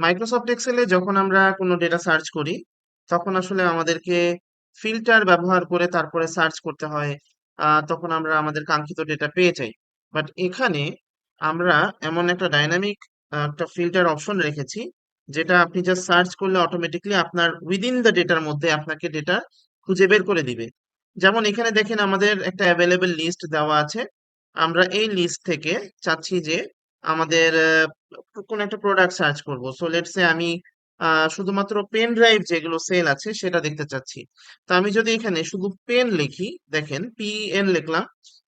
Microsoft এক্সেলে যখন আমরা কোনো ডেটা সার্চ করি, তখন আসলে আমাদেরকে ফিল্টার ব্যবহার করে তারপরে সার্চ করতে হয় তখন আমরা আমাদের কাঙ্ক্ষিত ডেটা পেয়ে যাই। বাট এখানে আমরা এমন একটা ডাইনামিক একটা ফিল্টার অপশন রেখেছি, যেটা আপনি জাস্ট সার্চ করলে অটোমেটিকলি আপনার উইদিন দ্য ডেটার মধ্যে আপনাকে ডেটা খুঁজে বের করে দিবে। যেমন এখানে দেখেন আমাদের একটা অ্যাভেলেবেল লিস্ট দেওয়া আছে, আমরা এই লিস্ট থেকে চাচ্ছি যে আমাদের কোন একটা প্রোডাক্ট সার্চ করব। সো লেটস সে আমি শুধুমাত্র পেন ড্রাইভ যেগুলো সেল আছে সেটা দেখতে চাচ্ছি। তো আমি যদি এখানে শুধু পেন লিখি, দেখেন পি এন লিখলাম,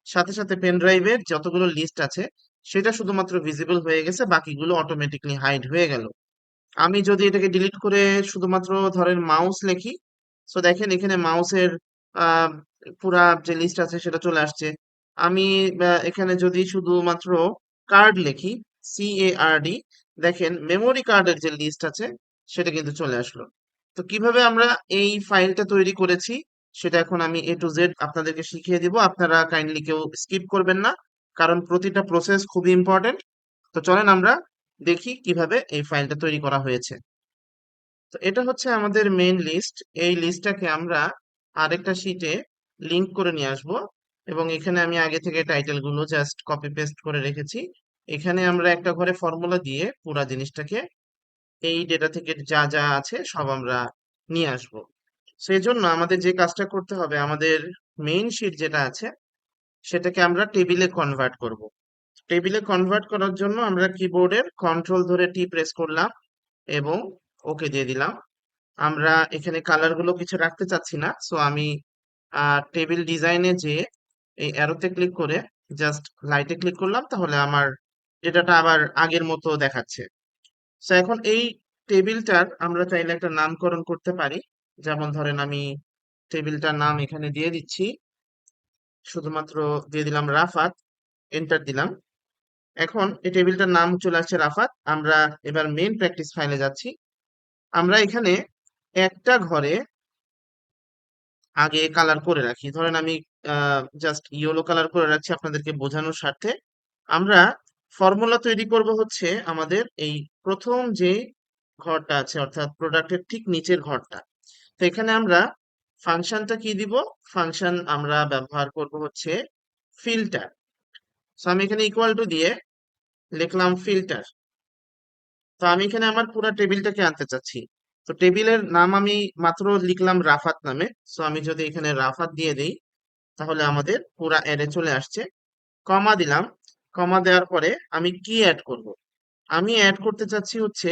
সাথে সাথে পেন ড্রাইভের যতগুলো লিস্ট আছে, সেটা শুধুমাত্র ভিজিবল হয়ে গেছে, বাকিগুলো অটোমেটিকলি হাইড হয়ে গেল। আমি যদি এটাকে ডিলিট করে শুধুমাত্র ধরেন মাউস লিখি সো দেখেন এখানে মাউসের পুরা যে লিস্ট আছে সেটা চলে আসছে। আমি এখানে যদি শুধুমাত্র কার্ড লিখি সি এ আর ডি দেখেন মেমোরি কার্ডের যে লিস্ট আছে, সেটা কিন্তু চলে আসলো। তো কীভাবে আমরা এই ফাইলটা তৈরি করেছি, সেটা এখন আমি এ টু জেড আপনাদেরকে শিখিয়ে দিব। আপনারা কাইন্ডলি কেউ স্কিপ করবেন না, কারণ প্রতিটা প্রসেস খুবই ইম্পর্টেন্ট তো চলেন আমরা দেখি কীভাবে এই ফাইলটা তৈরি করা হয়েছে। তো এটা হচ্ছে আমাদের মেইন লিস্ট এই লিস্টটাকে আমরা আরেকটা শিটে লিংক করে নিয়ে আসব। এবং এখানে আমি আগে থেকে টাইটেলগুলো জাস্ট কপি পেস্ট করে রেখেছি। এখানে আমরা একটা ঘরে ফর্মুলা দিয়ে পুরা জিনিসটাকে এই ডেটা থেকে যা যা আছে সব আমরা নিয়ে আসব। সেই জন্য আমাদের যে কাজটা করতে হবে, আমাদের মেইন শিট যেটা আছে, সেটাকে আমরা টেবিলে কনভার্ট করব। টেবিলে কনভার্ট করার জন্য আমরা কিবোর্ডের কন্ট্রোল ধরে টি প্রেস করলাম এবং ওকে দিয়ে দিলাম। আমরা এখানে কালারগুলো কিছু রাখতে চাচ্ছি না সো আমি টেবিল ডিজাইনে যে এই অ্যারোতে ক্লিক করে জাস্ট লাইটে ক্লিক করলাম, তাহলে আমার ডেটাটা আবার আগের মতো দেখাচ্ছে। সো এখন এই টেবিলটার আমরা চাইলে একটা নামকরণ করতে পারি। যেমন ধরেন আমি টেবিলটার নাম এখানে দিয়ে দিচ্ছি। শুধুমাত্র দিয়ে দিলাম রাফাত এন্টার দিলাম। এখন এই টেবিলটার নাম চলে আসছে রাফাত। আমরা এবার মেইন প্র্যাকটিস ফাইলে যাচ্ছি। আমরা এখানে একটা ঘরে আগে কালার করে রাখি। ধরেন আমি জাস্ট ইয়েলো কালার করে রাখছি আপনাদেরকে বোঝানোর স্বার্থে। আমরা ফর্মুলা তৈরি করব হচ্ছে আমাদের এই প্রথম যে ঘরটা আছে, অর্থাৎ প্রোডাক্টের ঠিক নিচের ঘরটা। তো এখানে আমরা ফাংশনটা কি দিব? ফাংশন আমরা ব্যবহার করব হচ্ছে ফিল্টার সো আমি এখানে ইকুয়াল টু দিয়ে লিখলাম ফিল্টার তো আমি এখানে আমার পুরো টেবিলটাকে আনতে চাচ্ছি। তো টেবিলের নাম আমি মাত্র লিখলাম রাফাত নামে। সো আমি যদি এখানে রাফাত দিয়ে দিই, তাহলে আমাদের পুরা অ্যারে চলে আসছে। কমা দিলাম। কমা দেওয়ার পরে আমি কি অ্যাড করব? আমি অ্যাড করতে চাচ্ছি হচ্ছে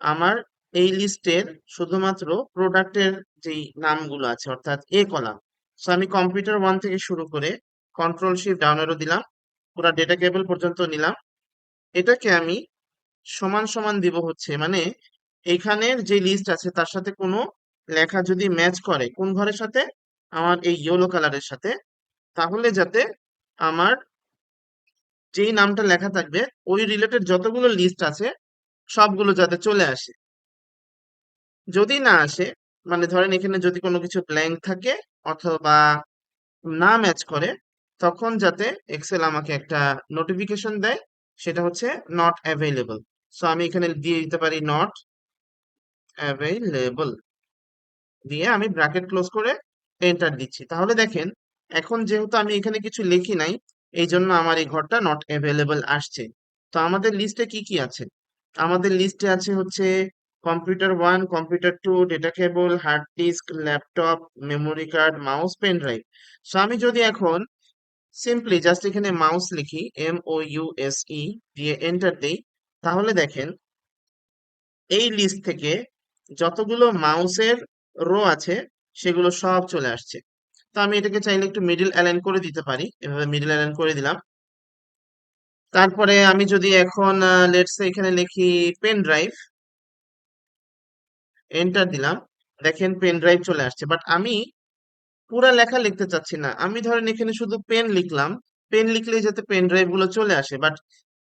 আমার এই লিস্টের শুধুমাত্র প্রোডাক্টের যেই নামগুলো আছে, অর্থাৎ এ কলাম সো আমি কম্পিউটার ওয়ান থেকে শুরু করে কন্ট্রোল শিফট ডাউন এরো দিলাম। পুরা ডেটা কেবল পর্যন্ত নিলাম। এটাকে আমি সমান সমান দিব হচ্ছে মানে এইখানের যে লিস্ট আছে, তার সাথে কোনো লেখা যদি ম্যাচ করে কোন ঘরের সাথে? আমার এই ইয়েলো কালারের সাথে। তাহলে যাতে আমার যেই নামটা লেখা থাকবে, ওই রিলেটেড যতগুলো লিস্ট আছে, সবগুলো যাতে চলে আসে। যদি না আসে মানে ধরেন এখানে যদি কোনো কিছু ব্ল্যাঙ্ক থাকে অথবা না ম্যাচ করে, তখন যাতে এক্সেল আমাকে একটা নোটিফিকেশন দেয়, সেটা হচ্ছে নট অ্যাভেলেবল সো আমি এখানে দিয়ে দিতে পারি নট অ্যাভেলেবল দিয়ে আমি ব্র্যাকেট ক্লোজ করে এন্টার দিচ্ছি। তাহলে দেখেন, এখন যেহেতু আমি এখানে কিছু লিখি নাই এই জন্য আমার এই ঘরটা নট অ্যাভেলেবল আসছে। তো আমাদের লিস্টে কি কি আছে? আমাদের লিস্টে আছে হচ্ছে computer one computer two data cable hard disk laptop memory card mouse pen drive so আমি যদি এখন সিম্পলি জাস্ট এখানে মাউস লিখি M O U S E দিয়ে এন্টার দেই, তাহলে দেখেন, এই লিস্ট থেকে যতগুলো মাউসের রো আছে, সেগুলো সব চলে আসছে। তো আমি এটাকে চাইলে একটু মিডিল অ্যালাইন করে দিতে পারি। এভাবে মিডিল অ্যালাইন করে দিলাম। তারপরে আমি যদি এখন লেটস এখানে লিখি পেন ড্রাইভ এন্টার দিলাম। দেখেন পেন ড্রাইভ চলে আসছে। বাট আমি পুরা লেখা লিখতে চাচ্ছি না। আমি ধরেন এখানে শুধু পেন লিখলাম। পেন লিখলেই যাতে পেন ড্রাইভগুলো চলে আসে। বাট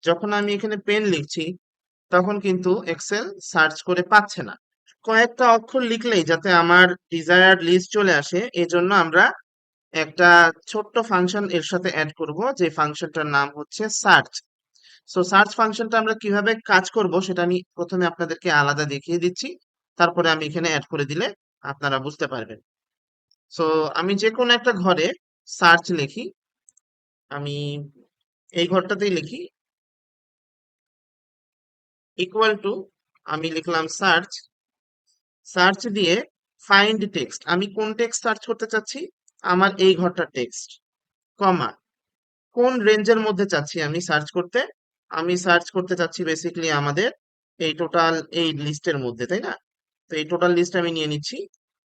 যখন আমি এখানে পেন লিখছি, তখন কিন্তু এক্সেল সার্চ করে পাচ্ছে না। কয়েকটা অক্ষর লিখলেই যাতে আমার ডিজায়ার্ড লিস্ট চলে আসে, এজন্য আমরা একটা ছোট্ট ফাংশন এর সাথে অ্যাড করব, যে ফাংশনটার নাম হচ্ছে সার্চ সো সার্চ ফাংশনটা আমরা কীভাবে কাজ করব সেটা আমি প্রথমে আপনাদেরকে আলাদা দেখিয়ে দিচ্ছি, তারপরে আমি এখানে অ্যাড করে দিলে আপনারা বুঝতে পারবেন। সো আমি যে কোনো একটা ঘরে সার্চ লিখি, আমি এই ঘরটাতেই লিখি ইকুয়াল টু আমি লিখলাম সার্চ সার্চ দিয়ে ফাইন্ড টেক্সট আমি কোন টেক্সট সার্চ করতে চাচ্ছি? আমার এই ঘরটার টেক্সট কমা কোন রেঞ্জের মধ্যে চাচ্ছি আমি সার্চ করতে? আমি সার্চ করতে চাচ্ছি বেসিক্যালি আমাদের এই টোটাল এই লিস্টের মধ্যে, তাই না? তো এই টোটাল লিস্ট আমি নিয়ে নিচ্ছি।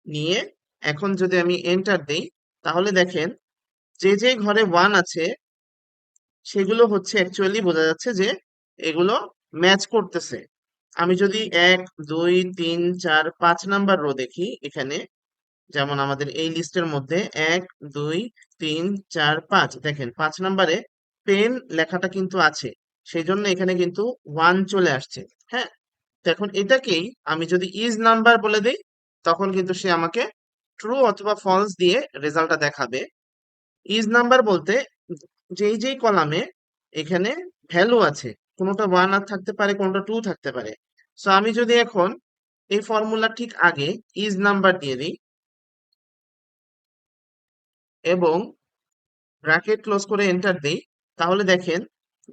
নিয়ে এখন যদি আমি এন্টার দেই, তাহলে দেখেন যে যে ঘরে ওয়ান আছে, সেগুলো হচ্ছে অ্যাকচুয়ালি বোঝা যাচ্ছে যে এগুলো ম্যাচ করতেছে। আমি যদি এক, দুই, তিন, চার, পাঁচ নাম্বার রো দেখি এখানে, যেমন আমাদের এই লিস্টের মধ্যে, এক, দুই, তিন, চার, পাঁচ, দেখেন পাঁচ নাম্বারে পেন লেখাটা কিন্তু আছে সেই জন্য এখানে কিন্তু ওয়ান চলে আসছে হ্যাঁ? এখন এটাকেই আমি যদি ইজ নাম্বার বলে দিই, তখন কিন্তু সে আমাকে ট্রু অথবা ফলস দিয়ে রেজাল্টটা দেখাবে। ইজ নাম্বার বলতে যেই যেই কলামে এখানে ভ্যালু আছে, কোনোটা ওয়ান আর থাকতে পারে, কোনোটা টু থাকতে পারে। সো আমি যদি এখন এই ফর্মুলা ঠিক আগে ইজ নাম্বার দিয়ে দিই এবং ব্র্যাকেট ক্লোজ করে এন্টার দেই, তাহলে দেখেন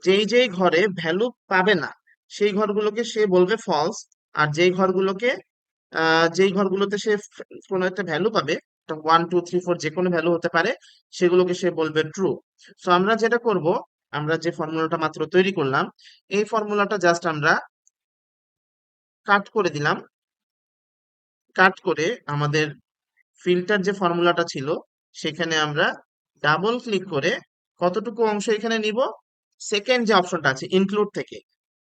যেই যেই ঘরে ভ্যালু পাবে না, সেই ঘরগুলোকে সে বলবে ফলস আর যেই ঘরগুলোকে যেই ঘরগুলোতে সে কোনো একটা ভ্যালু পাবে ওয়ান টু থ্রি ফোর যে কোনো ভ্যালু হতে পারে, সেগুলোকে সে বলবে ট্রু সো আমরা যেটা করব, আমরা যে ফর্মুলাটা মাত্র তৈরি করলাম, এই ফর্মুলাটা জাস্ট আমরা কাট করে দিলাম। কাট করে আমাদের ফিল্টার যে ফর্মুলাটা ছিল, সেখানে আমরা ডাবল ক্লিক করে কতটুকু অংশ এখানে নিব? সেকেন্ড যে অপশনটা আছে ইনক্লুড থেকে,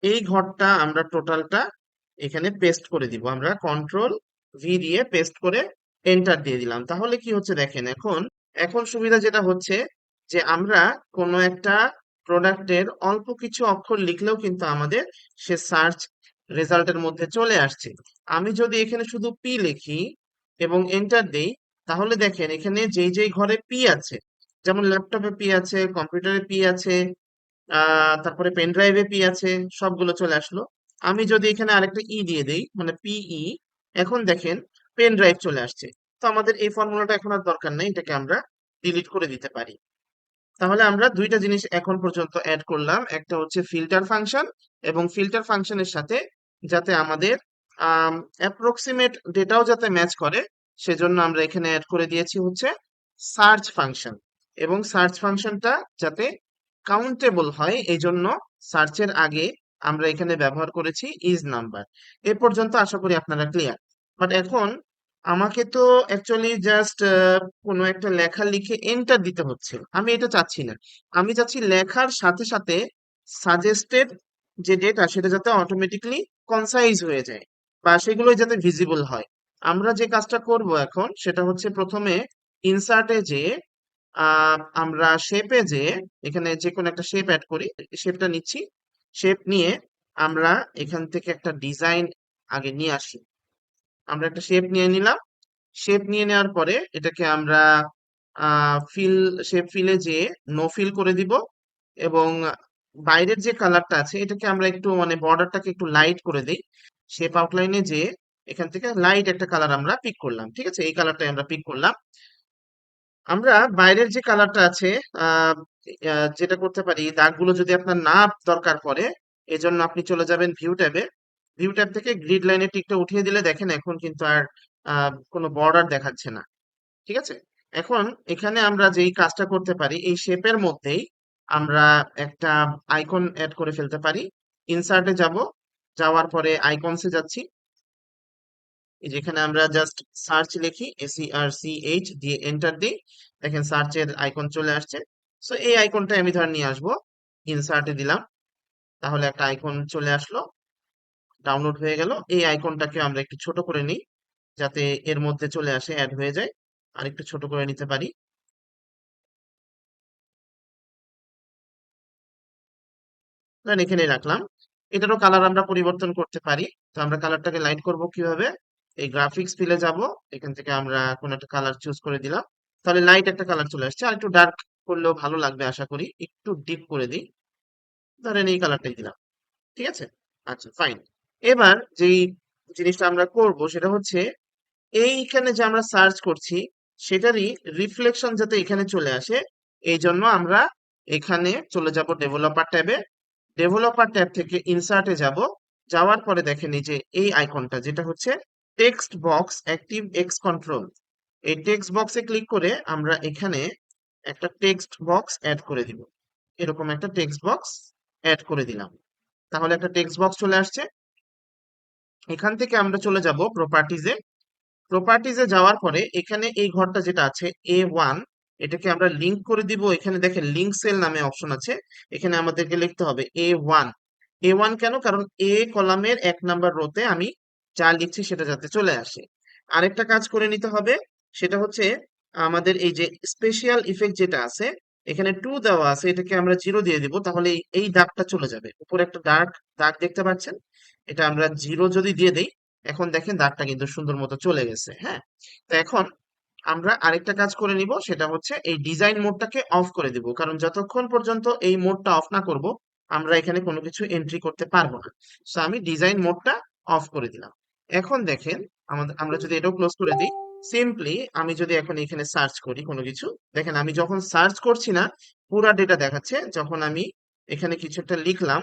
এই ঘরটা আমরা টোটালটা এখানে পেস্ট করে দিব। আমরা কন্ট্রোল ভি দিয়ে পেস্ট করে এন্টার দিয়ে দিলাম। তাহলে কি হচ্ছে দেখেন, এখন এখন সুবিধা যেটা হচ্ছে যে আমরা কোনো একটা প্রোডাক্টের অল্প কিছু অক্ষর লিখলেও কিন্তু আমাদের সে সার্চ রেজাল্টের মধ্যে চলে আসছে। আমি যদি এখানে শুধু পি লিখি এবং এন্টার দেই, তাহলে দেখেন এখানে যেই যেই ঘরে পি আছে, যেমন ল্যাপটপে পি আছে কম্পিউটারে পি আছে তারপরে পেন ড্রাইভে পি আছে, সবগুলো চলে আসলো। আমি যদি এখানে আরেকটা ই দিয়ে দেই মানে পিই এখন দেখেন পেন ড্রাইভ চলে আসছে। তো আমাদের এই ফর্মুলাটা এখন আর দরকার নেই, এটাকে আমরা ডিলিট করে দিতে পারি। তাহলে আমরা দুইটা জিনিস এখন পর্যন্ত অ্যাড করলাম। একটা হচ্ছে ফিল্টার ফাংশন এবং ফিল্টার ফাংশনের সাথে যাতে আমাদের অ্যাপ্রক্সিমেট ডেটাও যাতে ম্যাচ করে, সেজন্য আমরা এখানে অ্যাড করে দিয়েছি হচ্ছে সার্চ ফাংশন এবং সার্চ ফাংশনটা যাতে কাউন্টেবল হয় এই জন্য সার্চের আগে আমরা এখানে ব্যবহার করেছি ইজ নাম্বার এ পর্যন্ত আশা করি আপনারা ক্লিয়ার বাট এখন আমাকে তো অ্যাকচুয়ালি জাস্ট কোনো একটা লেখা লিখে এন্টার দিতে হচ্ছে আমি এটা চাচ্ছি না। আমি চাচ্ছি লেখার সাথে সাথে সাজেস্টেড যে ডেটা সেটা যাতে অটোমেটিকলি কনসাইজ হয়ে যায় বা সেগুলো যাতে ভিজিবল হয়। আমরা যে কাজটা করব এখন সেটা হচ্ছে প্রথমে ইনসার্টে যে আমরা শেপে যে, এখানে যে কোনো একটা শেপ অ্যাড করি শেপটা নিচ্ছি। শেপ নিয়ে আমরা এখান থেকে একটা ডিজাইন আগে নিয়ে আসি। আমরা একটা শেপ নিয়ে নিলাম। শেপ নিয়ে নেওয়ার পরে এটাকে আমরা ফিল শেপ ফিলে যেয়ে নো ফিল করে দিব এবং বাইরের যে কালারটা আছে এটাকে আমরা একটু মানে বর্ডারটাকে একটু লাইট করে দিই। শেপ আউটলাইনে যে এখান থেকে লাইট একটা কালার আমরা পিক করলাম, ঠিক আছে? এই কালারটাই আমরা পিক করলাম। আমরা বাইরের যে কালারটা আছে যেটা করতে পারি, দাগগুলো যদি আপনার না দরকার পড়ে, এজন্য আপনি চলে যাবেন ভিউ ট্যাবে। ভিউ ট্যাব থেকে গ্রিড লাইনের টিকটা উঠিয়ে দিলে দেখেন এখন কিন্তু আর কোনো বর্ডার দেখাচ্ছে না। ঠিক আছে? এখন এখানে আমরা যেই কাজটা করতে পারি, এই শেপের মধ্যেই আমরা একটা আইকন অ্যাড করে ফেলতে পারি। ইনসার্টে যাব, যাওয়ার পরে আইকনসে যাচ্ছি। যেখানে আমরা জাস্ট সার্চ লিখি আর সি এইচ দিয়ে এন্টার দিই। দেখেন সার্চের আইকন চলে আসছে। সো এই আইকনটা আমি ধর নিয়ে আসব। ইনসার্টে দিলাম। তাহলে একটা আইকন চলে আসলো। ডাউনলোড হয়ে গেল। এই আইকনটাকে আমরা একটু ছোট করে নিই, যাতে এর মধ্যে চলে আসে অ্যাড হয়ে যায়। আর একটু ছোট করে নিতে পারি। এখানে রাখলাম। এটারও কালার আমরা পরিবর্তন করতে পারি। তো আমরা কালারটাকে লাইট করব কীভাবে? এই গ্রাফিক্স ফিলে যাব। এখান থেকে আমরা কোন একটা কালার চুজ করে দিলাম। তাহলে লাইট একটা কালার চলে আসছে। আর একটু ডার্ক করলেও ভালো লাগবে, আশা করি। একটু ডিপ করে দিই। ধরেন এই কালারটাই দিলাম। ঠিক আছে? আচ্ছা ফাইন এবার যেই জিনিসটা আমরা করব সেটা হচ্ছে, এইখানে যে আমরা সার্চ করছি, সেটারই রিফ্লেকশন যাতে এখানে চলে আসে এই জন্য আমরা এখানে চলে যাব ডেভেলপার ট্যাবে। ডেভেলপার ট্যাব থেকে ইনসার্টে যাব, যাওয়ার পরে দেখেন যে এই আইকনটা যেটা হচ্ছে text box active X control এই টেক্সট বক্সে ক্লিক করে আমরা এখানে একটা টেক্সট বক্স অ্যাড করে দিব। এরকম একটা টেক্সট বক্স অ্যাড করে দিলাম। তাহলে একটা টেক্সট বক্স চলে আসছে। এখান থেকে আমরা চলে যাব প্রপার্টিজে প্রপার্টিজে যাওয়ার পরে এখানে এই ঘরটা যেটা আছে এ ওয়ান এটাকে আমরা লিংক করে দিব। এখানে দেখেন লিঙ্ক সেল নামে অপশন আছে। এখানে আমাদেরকে লিখতে হবে এ ওয়ান এ ওয়ান কেন? কারণ এ কলামের এক নাম্বার রোতে আমি যা লিখছি সেটা যাতে চলে আসে। আরেকটা কাজ করে নিতে হবে, সেটা হচ্ছে আমাদের এই যে স্পেশিয়াল ইফেক্ট যেটা আছে, এখানে টু দেওয়া আছে, এটাকে আমরা জিরো দিয়ে দিব, তাহলে এই দাগটা চলে যাবে। উপরে একটা ডার্ক দাগ দেখতে পাচ্ছেন? এটা আমরা জিরো যদি দিয়ে দেই, এখন দেখেন দাগটা কিন্তু সুন্দর মতো চলে গেছে হ্যাঁ? তো এখন আমরা আরেকটা কাজ করে নিব, সেটা হচ্ছে এই ডিজাইন মোডটাকে অফ করে দিব, কারণ যতক্ষণ পর্যন্ত এই মোডটা অফ না করব, আমরা এখানে কোনো কিছু এন্ট্রি করতে পারব না। সো আমি ডিজাইন মোডটা অফ করে দিলাম। এখন দেখেন আমাদের আমরা যদি এটাও ক্লোজ করে দিই সিম্পলি আমি যদি এখন এখানে সার্চ করি কোনো কিছু, দেখেন আমি যখন সার্চ করছি না, পুরা ডেটা দেখাচ্ছে, যখন আমি এখানে কিছু একটা লিখলাম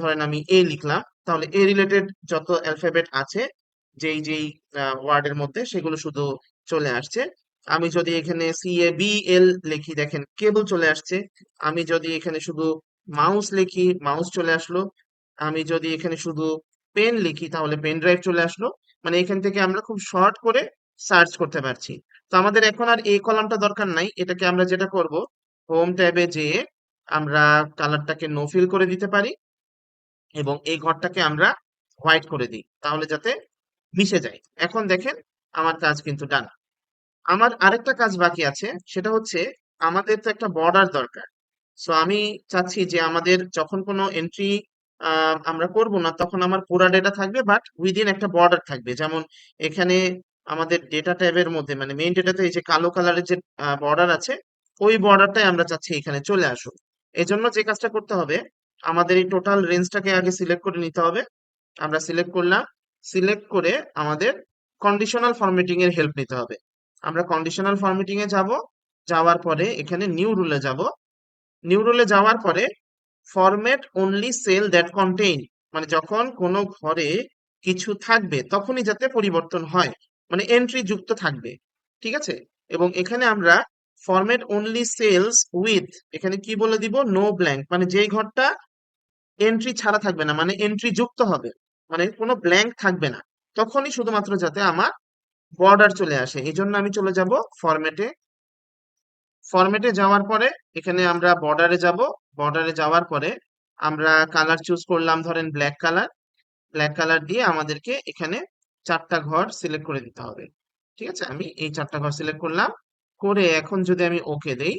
ধরেন আমি এ লিখলাম তাহলে এ রিলেটেড যত অ্যালফাবেট আছে, যেই যেই ওয়ার্ডের মধ্যে সেগুলো শুধু চলে আসছে। আমি যদি এখানে সি এ বি এল লিখি, দেখেন কেবল চলে আসছে। আমি যদি এখানে শুধু মাউস লিখি মাউস চলে আসলো। আমি যদি এখানে শুধু পেন লিখি, তাহলে পেন ড্রাইভ চলে আসলো। মানে এখান থেকে আমরা খুব শর্ট করে সার্চ করতে পারছি। তো আমাদের এখন আর এই কলামটা দরকার নাই। এটাকে আমরা যেটা করব হোম ট্যাবে যেয়ে আমরা কালারটাকে নো ফিল করে দিতে পারি। এবং এই ঘরটাকে আমরা হোয়াইট করে দিই, তাহলে যাতে মিশে যায়। এখন দেখেন, আমার কাজ কিন্তু ডান আমার আরেকটা কাজ বাকি আছে, সেটা হচ্ছে আমাদের তো একটা বর্ডার দরকার। সো আমি চাচ্ছি যে আমাদের যখন কোনো এন্ট্রি আমরা করব না, তখন আমার পুরা ডেটা থাকবে বাট উইদিন একটা বর্ডার থাকবে। যেমন এখানে আমাদের ডেটা ট্যাবের মধ্যে মানে মেইন ডেটাতে এই যে কালো কালারের যে বর্ডার আছে, ওই বর্ডারটাই আমরা চাচ্ছি এখানে চলে আসুক। এই জন্য যে কাজটা করতে হবে আমাদের এই টোটাল রেঞ্জটাকে আগে সিলেক্ট করে নিতে হবে। আমরা সিলেক্ট করলাম সিলেক্ট করে আমাদের কন্ডিশনাল ফরম্যাটিং এর হেল্প নিতে হবে। আমরা কন্ডিশনাল ফরম্যাটিং এ যাব, যাওয়ার পরে এখানে নিউ রুলে যাব। নিউ রুলে যাওয়ার পরে format only cell that contain মানে যখন কোনো ঘরে কিছু থাকবে তখনই যাতে পরিবর্তন হয় মানে এন্ট্রি যুক্ত থাকবে, ঠিক আছে? এবং এখানে আমরা ফরম্যাট অনলি সেলস উইথ এখানে কি বলে দিব? নো ব্ল্যাঙ্ক মানে যেই ঘরটা এন্ট্রি ছাড়া থাকবে না মানে এন্ট্রি যুক্ত হবে মানে কোনো ব্ল্যাঙ্ক থাকবে না। তখনই শুধুমাত্র যাতে আমার বর্ডার চলে আসে। এই জন্য আমি চলে যাব ফরম্যাটে ফরম্যাটে যাওয়ার পরে এখানে আমরা বর্ডারে যাব। বর্ডারে যাওয়ার পরে আমরা কালার চুজ করলাম, ধরেন ব্ল্যাক কালার ব্ল্যাক কালার দিয়ে আমাদেরকে এখানে চারটা ঘর সিলেক্ট করে দিতে হবে। ঠিক আছে? আমি এই চারটা ঘর সিলেক্ট করলাম। করে এখন যদি আমি ওকে দেই,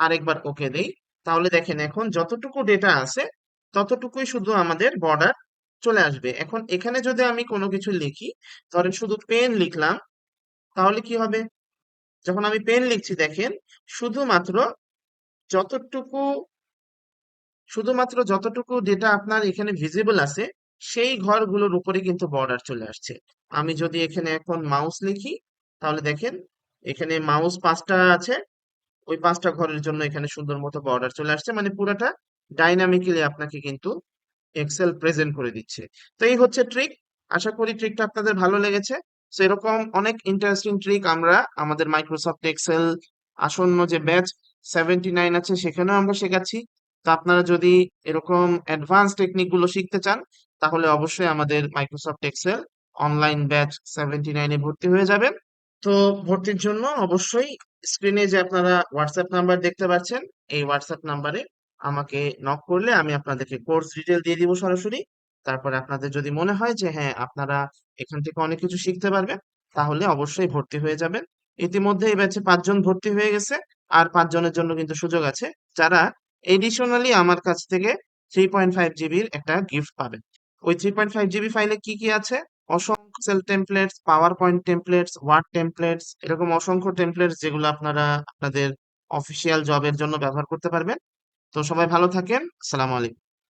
আরেকবার ওকে দেই, তাহলে দেখেন এখন যতটুকু ডেটা আছে ততটুকুই শুধু আমাদের বর্ডার চলে আসবে। এখন এখানে যদি আমি কোনো কিছু লিখি, ধরেন শুধু পেন লিখলাম, তাহলে কি হবে? যখন আমি পেন লিখছি, দেখেন, শুধুমাত্র যতটুকু শুধুমাত্র যতটুকু ডেটা আপনার এখানে ভিজিবল আছে, সেই ঘরগুলোর উপরে কিন্তু বর্ডার চলে আসছে। আমি যদি এখানে এখন মাউস লিখি, তাহলে দেখেন, এখানে মাউস পাঁচটা আছে, ওই পাঁচটা ঘরের জন্য এখানে সুন্দর মতো বর্ডার চলে আসছে। মানে পুরোটা ডাইনামিক্যালি আপনাকে কিন্তু এক্সেল প্রেজেন্ট করে দিচ্ছে। তো এই হচ্ছে ট্রিক আশা করি ট্রিকটা আপনাদের ভালো লেগেছে। তো এরকম অনেক ইন্টারেস্টিং ট্রিক আমরা আমাদের মাইক্রোসফট এক্সেল আসন্ন যে ব্যাচ সেভেন্টি নাইন আছে, সেখানেও আমরা শেখাচ্ছি। তো আপনারা যদি এরকম অ্যাডভান্স টেকনিকগুলো শিখতে চান, তাহলে অবশ্যই আমাদের Microsoft Excel online batch seventy নাইনে ভর্তি হয়ে যাবেন তো ভর্তির জন্য অবশ্যই স্ক্রিনে যে আপনারা হোয়াটসঅ্যাপ নাম্বার দেখতে পাচ্ছেন, এই হোয়াটসঅ্যাপ নাম্বারে আমাকে নক করলে আমি আপনাদেরকে কোর্স ডিটেল দিয়ে দিব সরাসরি। তারপরে আপনাদের যদি মনে হয় যে হ্যাঁ আপনারা এখান থেকে অনেক কিছু শিখতে পারবেন, তাহলে অবশ্যই ভর্তি হয়ে যাবেন। ইতিমধ্যে এই ব্যাচে পাঁচজন ভর্তি হয়ে গেছে, আর পাঁচজনের জন্য কিন্তু সুযোগ আছে, যারা এডিশনালি আমার কাছ থেকে থ্রি পয়েন্ট ফাইভ জিবির একটা গিফট পাবেন। ওই থ্রি পয়েন্ট ফাইভ জিবি ফাইলে কি কি আছে? অসংখ্য cell templates PowerPoint templates word templates এরকম অসংখ্য টেমপ্লেটস যেগুলো আপনারা আপনাদের অফিসিয়াল জবের জন্য ব্যবহার করতে পারবেন। তো সবাই ভালো থাকেন। সালাম আলাইকুম।